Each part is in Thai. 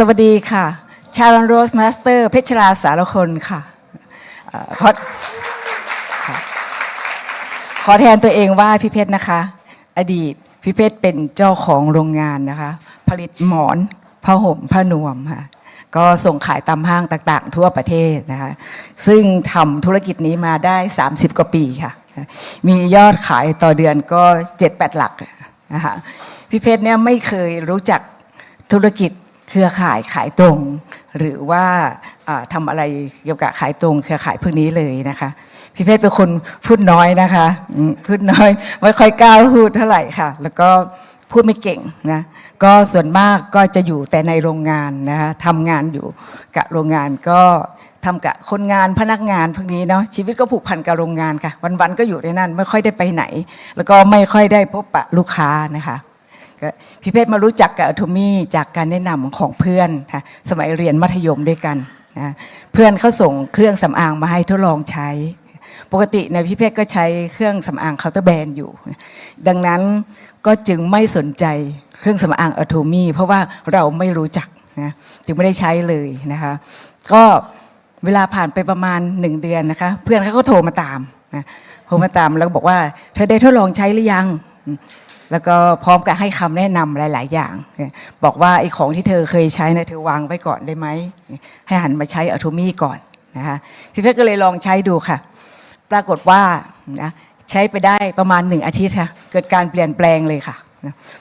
สวัสดีค่ะ ชาลอนโรสมาสเตอร์ เพชรราสารคนค่ะขอขอแทนตัวเองว่าพี่เพชรนะคะ อดีตพี่เพชรเป็นเจ้าของโรงงานนะคะ ผลิตหมอนผ้าห่มผ้านวมค่ะก็ส่งขายตามห้างต่าง ๆ ทั่วประเทศนะคะ ซึ่งทำธุรกิจนี้มาได้ 30 กว่าปีค่ะ มียอดขายต่อเดือนก็ 7-8 หลักนะคะพี่เพชรเนี่ยไม่เคยรู้จักธุรกิจ เครือข่ายขายตรง หรือว่าทำาอะไรเกี่ยวกับขายตรง เครือข่ายพวกนี้เลยนะคะพี่เพชรเป็นคนพูดน้อยนะคะพูดน้อยไม่ค่อยกล้าพูดเท่าไหร่ค่ะ แล้วก็พูดไม่เก่งนะก็ส่วนมากก็จะอยู่แต่ในโรงงานนะคะทำงานอยู่กับโรงงานก็ทำกับคนงานพนักงานพวกนี้เนาะชีวิตก็ผูกพันกับโรงงานค่ะ วันๆก็อยู่ในนั้นไม่ค่อยได้ไปไหน แล้วก็ไม่ค่อยได้พบปะลูกค้านะคะ ก็พี่เพชรมารู้จักกับอะโทมี่จากการแนะนำของเพื่อนค่ะสมัยเรียนมัธยมด้วยกันนะเพื่อนเขาส่งเครื่องสำอางมาให้ทดลองใช้ ปกติเนี่ยพี่เพชรก็ใช้เครื่องสำอางเคาน์เตอร์แบรนด์อยู่ ดังนั้นก็จึงไม่สนใจเครื่องสำอางอะโทมี่เพราะว่าเราไม่รู้จักนะจึงไม่ได้ใช้เลยนะคะก็เวลาผ่านไปประมาณหนึ่งเดือนนะคะเพื่อนเขาก็โทรมาตามนะโทรมาตามแล้วบอกว่า เธอได้ทดลองใช้หรือยัง แล้วก็พร้อมกับให้คำแนะนำหลาย ๆ อย่าง บอกว่าไอ้ของที่เธอเคยใช้นะเธอวางไว้ก่อนได้ไหม ให้หันมาใช้อะโทมี่ก่อนนะคะพี่เพชรก็เลยลองใช้ดูค่ะ ปรากฏว่านะใช้ไปได้ประมาณหนึ่งอาทิตย์ค่ะ เกิดการเปลี่ยนแปลงเลยค่ะ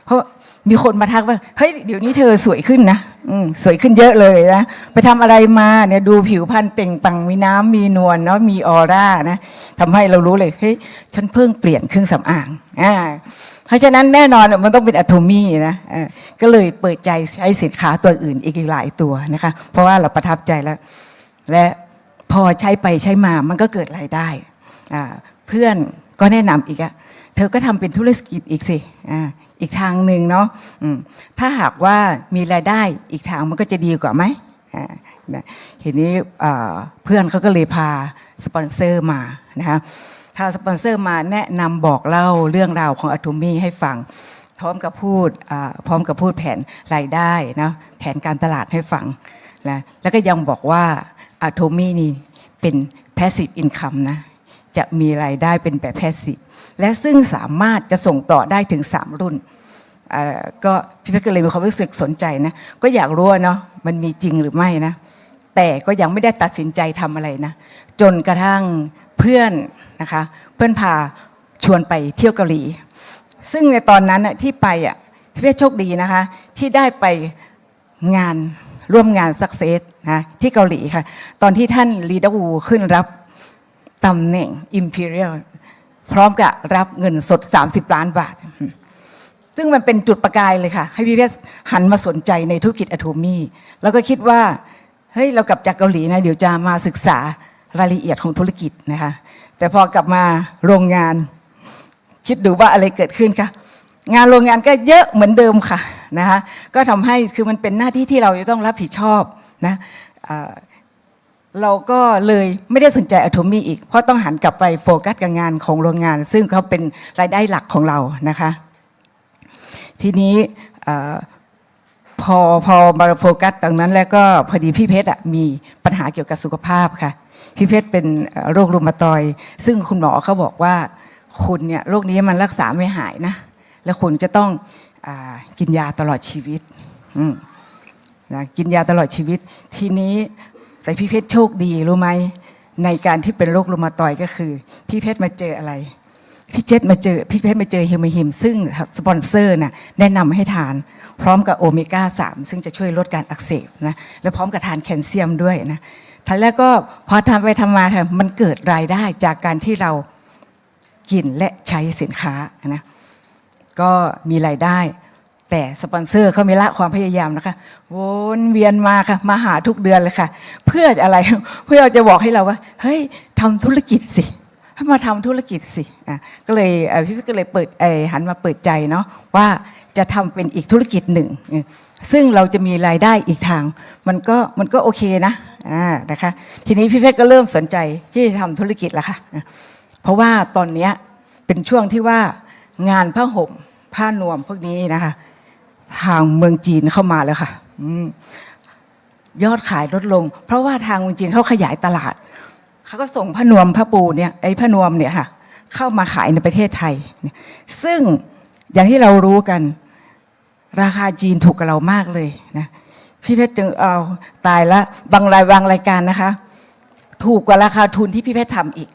เพราะมีคนมาทักว่าเฮ้ยเดี๋ยวนี้เธอสวยขึ้นนะสวยขึ้นเยอะเลยนะไปทำอะไรมาเนี่ยดูผิวพรรณเปล่งปังมีน้ำมีนวลเนาะมีออร่านะทำให้เรารู้เลยเฮ้ยฉันเพิ่งเปลี่ยนเครื่องสำอางอ่าเพราะฉะนั้นแน่นอนมันต้องเป็นอะโทมี่นะก็เลยเปิดใจใช้สินค้าตัวอื่นอีกหลายตัวนะคะ เพราะว่าเราประทับใจแล้ว และพอใช้ไปใช้มามันก็เกิดรายได้อ่าเพื่อนก็แนะนำอีกอะเธอก็ทำเป็นธุรกิจอีกสิอ่า อีกทางหนึ่งเนาะถ้าหากว่ามีรายได้อีกทางมันก็จะดีกว่าไหมอ่านะทีนี้อ่เพื่อนเขาก็เลยพาสปอนเซอร์มานะคะพาสปอนเซอร์มาแนะนำบอกเล่าเรื่องราวของอะต m มี่ให้ฟังพร้อมกับพูดพร้อมกับพูดแผนรายได้นะแผนการตลาดให้ฟังนะแล้วก็ยังบอกว่าอะโทมี่นี่เป็น passive income นะ จะมีรายได้เป็นแบบ passive และซึ่งสามารถจะส่งต่อได้ถึง 3 รุ่นอ่าก็พี่เพชรก็เลยมีความรู้สึกสนใจนะก็อยากรู้เนาะมันมีจริงหรือไม่นะ แต่ก็ยังไม่ได้ตัดสินใจทำอะไรนะ จนกระทั่งเพื่อนนะคะเพื่อนพาชวนไปเที่ยวเกาหลี ซึ่งในตอนนั้นน่ะที่ไปอะพี่เพชรโชคดีนะคะ ที่ได้ไปงานร่วมงานสักเซสนะที่เกาหลีค่ะ ตอนที่ท่านลีดาวูขึ้นรับ ตำแหน่ง Imperial พร้อมกับรับเงินสด 30 ล้านบาท ซึ่งมันเป็นจุดประกายเลยค่ะ ให้พี่เพชรหันมาสนใจในธุรกิจอะโทมี่ แล้วก็คิดว่า เฮ้ย เรากลับจากเกาหลีนะ เดี๋ยวจะมาศึกษารายละเอียดของธุรกิจนะคะ แต่พอกลับมาโรงงาน คิดดูว่าอะไรเกิดขึ้นคะงานโรงงานก็เยอะเหมือนเดิมค่ะนะคะก็ทำให้คือมันเป็นหน้าที่ที่เราจะต้องรับผิดชอบนะอ่า เราก็เลยไม่ได้สนใจอะโทมี่อีก เพราะต้องหันกลับไปโฟกัสกับงานของโรงงาน ซึ่งเขาเป็นรายได้หลักของเรานะคะ ทีนี้พอพอมาโฟกัสตรงนั้นแล้วก็พอดีพี่เพชรมีปัญหาเกี่ยวกับสุขภาพค่ะ พี่เพชรเป็นโรครุมาตอย ซึ่งคุณหมอเขาบอกว่าคุณเนี่ยโรคนี้มันรักษาไม่หายนะ แล้วคุณจะต้องอกินยาตลอดชีวิตนะกินยาตลอดชีวิต ทีนี้ แต่พี่เพชรโชคดีรู้ไหมในการที่เป็นโรครุมาตอยก็คือ พี่เพชรมาเจออะไร พี่เจษมาเจอพี่เพชรมาเจอเฮมิฮิมซึ่งสปอนเซอร์น่ะแนะนำให้ทาน พร้อมกับโอเมก้า 3 ซึ่งจะช่วยลดการอักเสบนะและพร้อมกับทานแคลเซียมด้วยนะทันแล้วก็พอทำไปทำมาค่ะมันเกิดรายได้จากการที่เรากินและใช้สินค้านะก็มีรายได้ แต่สปอนเซอร์เขาม่ละความพยายามนะคะวนเวียนมาค่ะ มาหาทุกเดือนเลยค่ะ เพื่ออะไรเพื่อจะบอกให้เราว่าเฮ้ยทำธุรกิจสิให้มาทำธุรกิจสิอะก็เลยพี่พี่ก็เลยเปิดเอ่อหันมาเปิดใจเนาะว่าจะทำเป็นอีกธุรกิจหนึ่ง ซึ่งเราจะมีรายได้อีกทาง มันก็มันก็โอเคนะอ่านะคะทีนี้พี่เพชรก็เริ่มสนใจที่จะทำธุรกิจล้วค่ะอะ เพราะว่าตอนเนี้ยเป็นช่วงที่ว่างานผ้าห่มผ้านวมพวกนี้นะคะ ทางเมืองจีนเข้ามาแล้วค่ะอยอดขายลดลง เพราะว่าทางเมืองจีนเขาขยายตลาดเขาก็ส่งพระนวมพระปูเนี่ยไอ้พระนวมเนี่ยค่ะ เข้ามาขายในประเทศไทยเนี่ยซึ่งอย่างที่เรารู้กัน ราคาจีนถูกกับเรามากเลยนะพี่เพชรจึงเอาตายละบางรายบางรายการนะคะ ถูกกว่าราคาทุนที่พี่เพชรทำอีก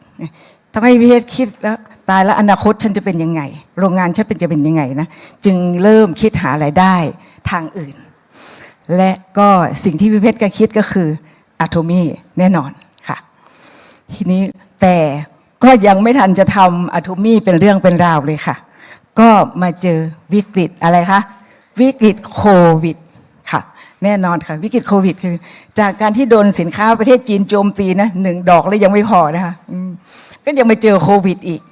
ทำให้พี่เพชรคิดแล้วตายแล้วอนาคตฉันจะเป็นยังไง โรงงานฉันเป็นจะเป็นยังไงนะจึงเริ่มคิดหารายได้ทางอื่น และก็สิ่งที่พี่เพชรก็คิดก็คืออะโทมีแน่นอนค่ะ ทีนี้แต่ก็ยังไม่ทันจะทำอะโทมีเป็นเรื่องเป็นราวเลยค่ะ ก็มาเจอวิกฤตอะไรคะวิกฤตโควิดค่ะ แน่นอนค่ะ วิกฤตโควิดคือ จากการที่โดนสินค้าประเทศจีนโจมตีนะหนึ่งดอกแล้วยังไม่พอนะคะ ก็ยังมาเจอโควิดอีก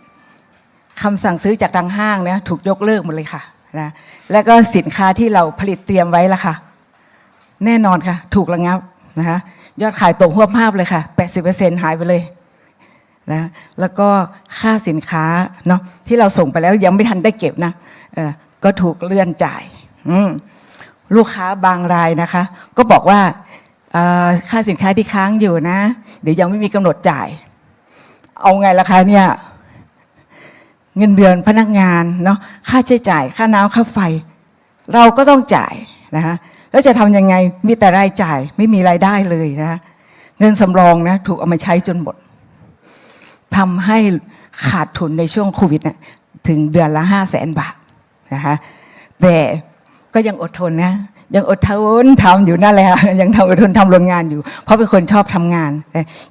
คำสั่งซื้อจากทางห้างเนะถูกยกเลิกหมดเลยค่ะนะแล้วก็สินค้าที่เราผลิตเตรียมไว้ละค่ะ แน่นอนค่ะ ถูกระงับนะคะยอดขายตกหัวภาพเลยค่ะ 80%หายไปเลยนะแล้วก็ค่าสินค้าเนาะที่เราส่งไปแล้วยังไม่ทันได้เก็บนะเออก็ถูกเลื่อนจ่ายลูกค้าบางรายนะคะ ก็บอกว่าค่าสินค้าที่ค้างอยู่นะ เดี๋ยวยังไม่มีกำหนดจ่าย เอาไงล่ะคะเนี่ยเงินเดือนพนักงานเนาะค่าใช้จ่ายค่าน้ำค่าไฟ เราก็ต้องจ่ายนะคะแล้วจะทำยังไงมีแต่รายจ่ายไม่มีรายได้เลยนะคะเงินสำรองนะถูกเอามาใช้จนหมดทำให้ขาดทุนในช่วงโควิดถึงเดือนละห้าแสนบาทนะคะแต่ก็ยังอดทนนะ ยังอดทนทำอยู่นั่นแหละยังทำอดทนทำโรงงานอยู่ เพราะเป็นคนชอบทำงาน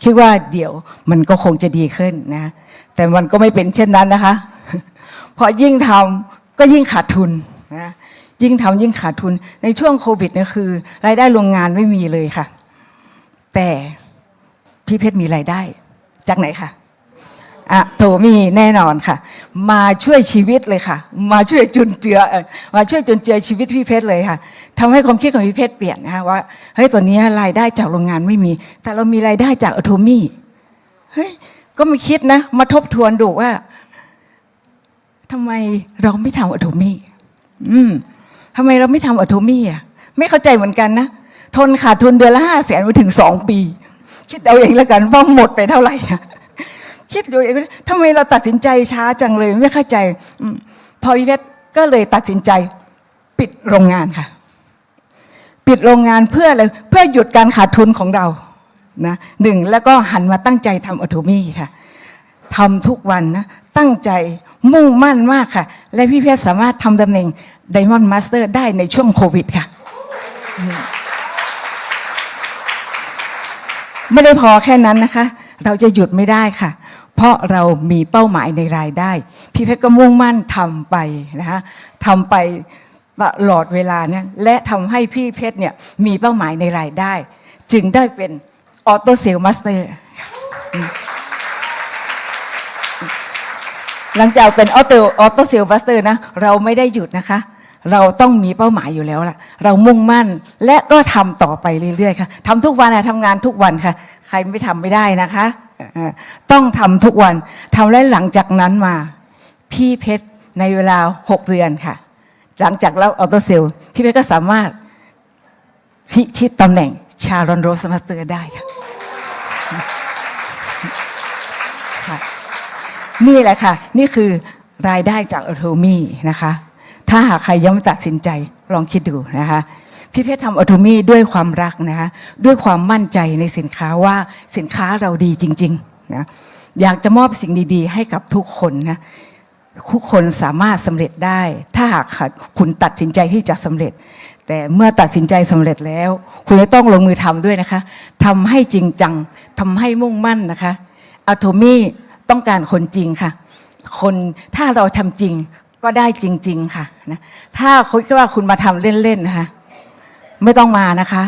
คิดว่าเดี๋ยวมันก็คงจะดีขึ้นนะแต่มันก็ไม่เป็นเช่นนั้นนะคะพอยิ่งทำก็ยิ่งขาดทุนนะยิ่งทำยิ่งขาดทุนในช่วงโควิดเนี่ยคือ รายได้โรงงานไม่มีเลยค่ะ แต่พี่เพชรมีรายได้จากไหนคะ อะโถมีแน่นอนค่ะ มาช่วยชีวิตเลยค่ะ มาช่วยจุนเจือมาช่วยจุนเจือชีวิตพี่เพชรเลยค่ะทำให้ความคิดของพี่เพชรเปลี่ยนนะคะว่าเฮ้ยตอนนี้รายได้จากโรงงานไม่มี แต่เรามีรายได้จากอโทมี่เฮ้ยก็มาคิดนะ มาทบทวนดูว่าทำไมเราไม่ทำอะโทมี่อืมทำไมเราไม่ทำอะโทมี่อะไม่เข้าใจเหมือนกันนะทนขาดทุนเดือนละห้าแสนมาถึงสองปี คิดเอาเองแล้วกันว่าหมดไปเท่าไหร่ คิดดูเองว่าทำไมเราตัดสินใจช้าจังเลยไม่เข้าใจอพอพี่เพชรก็เลยตัดสินใจปิดโรงงานค่ะ ปิดโรงงานเพื่ออะไรเพื่อหยุดการขาดทุนของเรานะหนึ่งแล้วก็หันมาตั้งใจทำอะโทมี่ค่ะทำทุกวันนะตั้งใจมุ่งมั่นมากค่ะ และพี่เพชรสามารถทำตำแหน่ง Diamond Master ได้ในช่วงโควิดค่ะ ไม่ได้พอแค่นั้นนะคะ เราจะหยุดไม่ได้ค่ะ เพราะเรามีเป้าหมายในรายได้ พี่เพชรก็มุ่งมั่นทำไปนะคะทำไปตลอดเวลาเนี่ยและทำให้พี่เพชรเนี่ยมีเป้าหมายในรายได้ จึงได้เป็นออโตเซลมาสเตอร์หลังจากเป็นออโตออโตเซลบัสเตอร์นะ เราไม่ได้หยุดนะคะ เราต้องมีเป้าหมายอยู่แล้วล่ะ เรามุ่งมั่นและก็ทำต่อไปเรื่อยๆค่ะทำทุกวันอะทำงานทุกวันค่ะ ใครไม่ทำไม่ได้นะคะ ต้องทำทุกวันทำและหลังจากนั้นมา พี่เพชรในเวลา 6 เดือนค่ะ หลังจากรับออโตเซลพี่เพชรก็สามารถพิชิตตำแหน่งชารอนโรสมาสเตอร์ได้ค่ะนี่แหละค่ะ นี่คือรายได้จากอ t โ m มี่นะคะ ถ้าหากใครยังไม่ตัดสินใจลองคิดดูนะคะพี่เพชรทำอ t โ m มี่ด้วยความรักนะคะด้วยความมั่นใจในสินค้าว่าสินค้าเราดีจริงๆนะอยากจะมอบสิ่งดีๆ ให้กับทุกคนนะทุกคนสามารถสำเร็จได้ ถ้าหากคุณตัดสินใจที่จะสำเร็จ แต่เมื่อตัดสินใจสำเร็จแล้ว คุณจะต้องลงมือทำด้วยนะคะทำให้จริงจังทำให้มุ่งมั่นนะคะอะโทมี่ต้องการคนจริงค่ะ คนถ้าเราทำจริง ก็ได้จริง ๆ ค่ะนะถ้าคิดว่าคุณมาทำเล่น ๆ นะคะ ไม่ต้องมานะคะ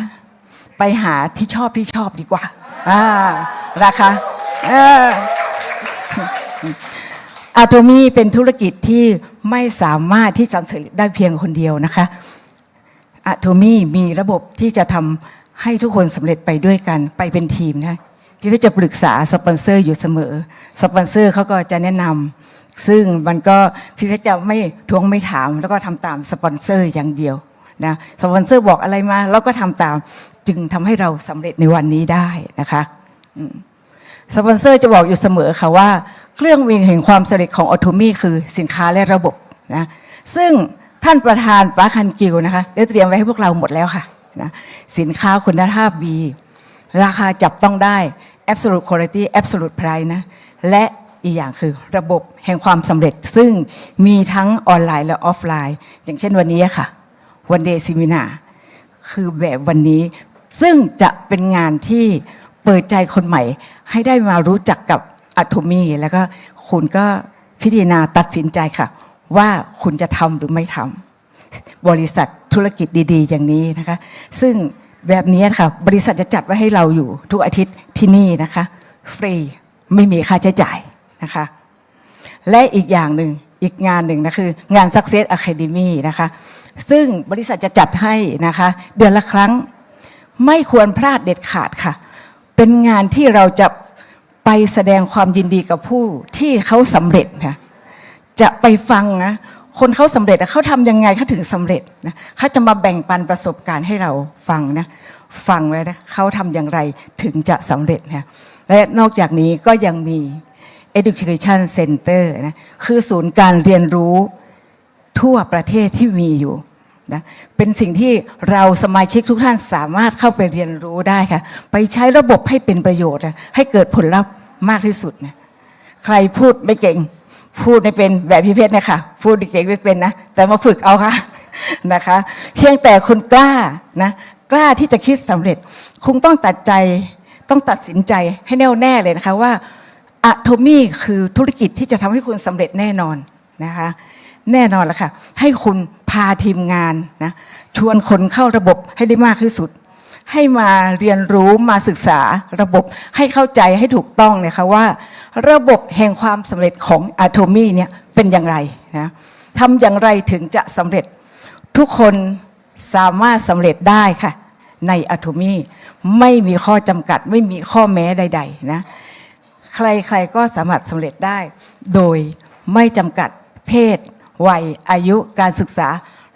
ไปหาที่ชอบที่ชอบดีกว่าอ่าราคาอออะโทมี่เป็นธุรกิจที่ไม่สามารถที่จะสำเร็จได้เพียงคนเดียวนะคะอะโทมี่มีระบบที่จะทำให้ทุกคนสำเร็จไปด้วยกันไปเป็นทีมนะพี่เพชรจะปรึกษาสปอนเซอร์อยู่เสมอ สปอนเซอร์เขาก็จะแนะนำ ซึ่งมันก็พี่เพชรจะไม่ทวงไม่ถาม แล้วก็ทำตามสปอนเซอร์อย่างเดียวนะสปอนเซอร์บอกอะไรมาเราก็ทำตามจึงทำให้เราสำเร็จในวันนี้ได้นะคะสปอนเซอร์จะบอกอยู่เสมอค่ะว่า เครื่องวิ่งแห่งความสำเร็จของอ t โ m มี่คือสินค้าและระบบนะซึ่งท่านประธานปาคันกิวนะคะได้เตรียมไว้ให้พวกเราหมดแล้วค่ะนะสินค้าคุณภาพดีราคาจับต้องได้ absolute quality absolute price นะและ อีกอย่างคือระบบแห่งความสำเร็จซึ่งมีทั้งออนไลน์และออฟไลน์ อย่างเช่นวันนี้ค่ะวันเดย์ซิมินาคือแบบวันนี้ซึ่งจะเป็นงานที่เปิดใจคนใหม่ ให้ได้มารู้จักกับอะโทมี แล้วก็คุณก็พิจารณาตัดสินใจค่ะ ว่าคุณจะทำหรือไม่ทำบริษัทธุรกิจดี ๆ อย่างนี้นะคะ ซึ่งแบบนี้นะคะบริษัทจะจัดไว้ให้เราอยู่ทุกอาทิตย์ที่นี่นะคะ ฟรีไม่มีค่าใช้จ่าย นะคะ และอีกอย่างหนึ่งอีกงานหนึ่งนะคืองาน Success Academy นะคะ ซึ่งบริษัทจะจัดให้นะคะ เดือนละครั้งไม่ควรพลาดเด็ดขาดค่ะ เป็นงานที่เราจะไปแสดงความยินดีกับผู้ที่เขาสำเร็จนะจะไปฟังนะคนเขาสำเร็จเขาทำยังไงเขาถึงสำเร็จนะเขาจะมาแบ่งปันประสบการณ์ให้เราฟังนะฟังไว้นะเขาทำอย่างไรถึงจะสำเร็จนะและนอกจากนี้ก็ยังมี education center นะคือศูนย์การเรียนรู้ทั่วประเทศที่มีอยู่นะเป็นสิ่งที่เราสมาชิกทุกท่านสามารถเข้าไปเรียนรู้ได้ค่ะ ไปใช้ระบบให้เป็นประโยชน์ ให้เกิดผลลัพธ์มากที่สุดนะใครพูดไม่เก่ง พูดไม่เป็นแบบพี่เพชรนะคะพูดเก่งไม่เป็นนะแต่มาฝึกเอาค่ะนะคะเพียงแต่คุณกล้านะกล้าที่จะคิดสำเร็จ คงต้องตัดใจต้องตัดสินใจให้แน่วแน่เลยนะคะว่า อะโทมี่คือธุรกิจที่จะทำให้คุณสำเร็จแน่นอนนะคะแน่นอนแล้วค่ะ ให้คุณพาทีมงานนะชวนคนเข้าระบบให้ได้มากที่สุด ให้มาเรียนรู้มาศึกษาระบบให้เข้าใจให้ถูกต้องเนี่ยค่ะว่า ระบบแห่งความสำเร็จของอะโทมี่เนี่ยเป็นอย่างไรนะทำอย่างไรถึงจะสำเร็จ ทุกคนสามารถสำเร็จได้ค่ะ ในอะโทมี่ไม่มีข้อจำกัดไม่มีข้อแม้ใด ๆ นะ ใครๆก็สามารถสำเร็จได้ โดยไม่จำกัดเพศ วัย อายุการศึกษา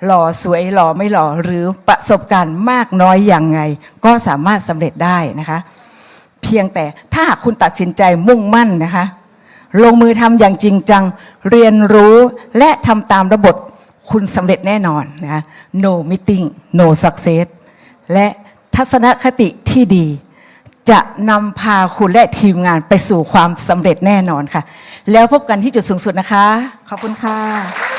หล่อสวยหล่อไม่หล่อหรือประสบการณ์มากน้อยอย่างไง ก็สามารถสำเร็จได้นะคะ เพียงแต่ถ้าหากคุณตัดสินใจมุ่งมั่นนะคะ ลงมือทำอย่างจริงจัง เรียนรู้และทำตามระบบคุณสำเร็จแน่นอนนะคะ no meeting no success และทัศนคติที่ดี จะนำพาคุณและทีมงานไปสู่ความสำเร็จแน่นอนค่ะ แล้วพบกันที่จุดสูงสุดนะคะ ขอบคุณค่ะ